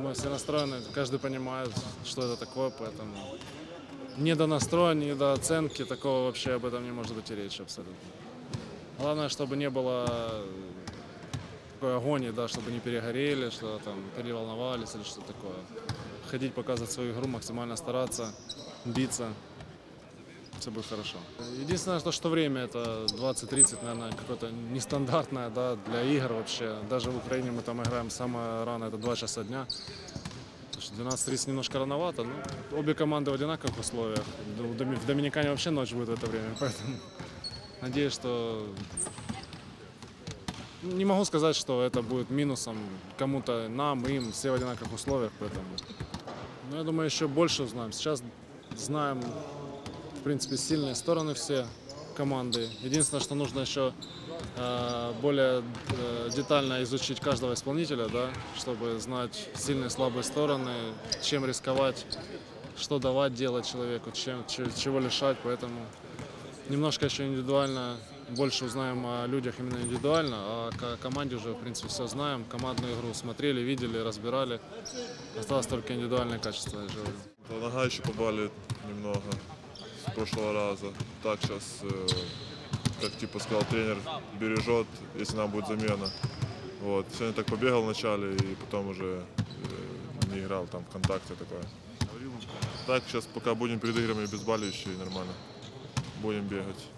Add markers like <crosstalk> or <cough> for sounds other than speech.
мы все настроены, каждый понимает, что это такое, поэтому ни до настроя, ни до оценки такого вообще об этом не может быть и речи абсолютно. Главное, чтобы не было такой агонии, да, чтобы не перегорели, что там переволновались или что такое. Ходить, показывать свою игру, максимально стараться, биться, все будет хорошо. Единственное, то, что время это 20-30, наверное, какое-то нестандартное да, для игр вообще. Даже в Украине мы там играем самое рано, это 2 часа дня. Потому что 12.30 немножко рановато, но обе команды в одинаковых условиях. В Доминикане вообще ночь будет в это время, <laughs> поэтому надеюсь, что... Не могу сказать, что это будет минусом кому-то, нам, им, все в одинаковых условиях, поэтому... Но я думаю, еще больше узнаем. Сейчас знаем в принципе, сильные стороны все команды. Единственное, что нужно еще э, более э, детально изучить каждого исполнителя, да, чтобы знать сильные и слабые стороны, чем рисковать, что давать делать человеку, чем, че- чего лишать. Поэтому немножко еще индивидуально больше узнаем о людях именно индивидуально, а о команде уже, в принципе, все знаем. Командную игру смотрели, видели, разбирали. Осталось только индивидуальное качество, Нога еще побалит немного прошлого раза. Так сейчас, как типа сказал тренер, бережет, если нам будет замена. Вот. Сегодня так побегал вначале и потом уже э, не играл там в контакте такое. Так, сейчас пока будем перед играми обезболивающие нормально. Будем бегать.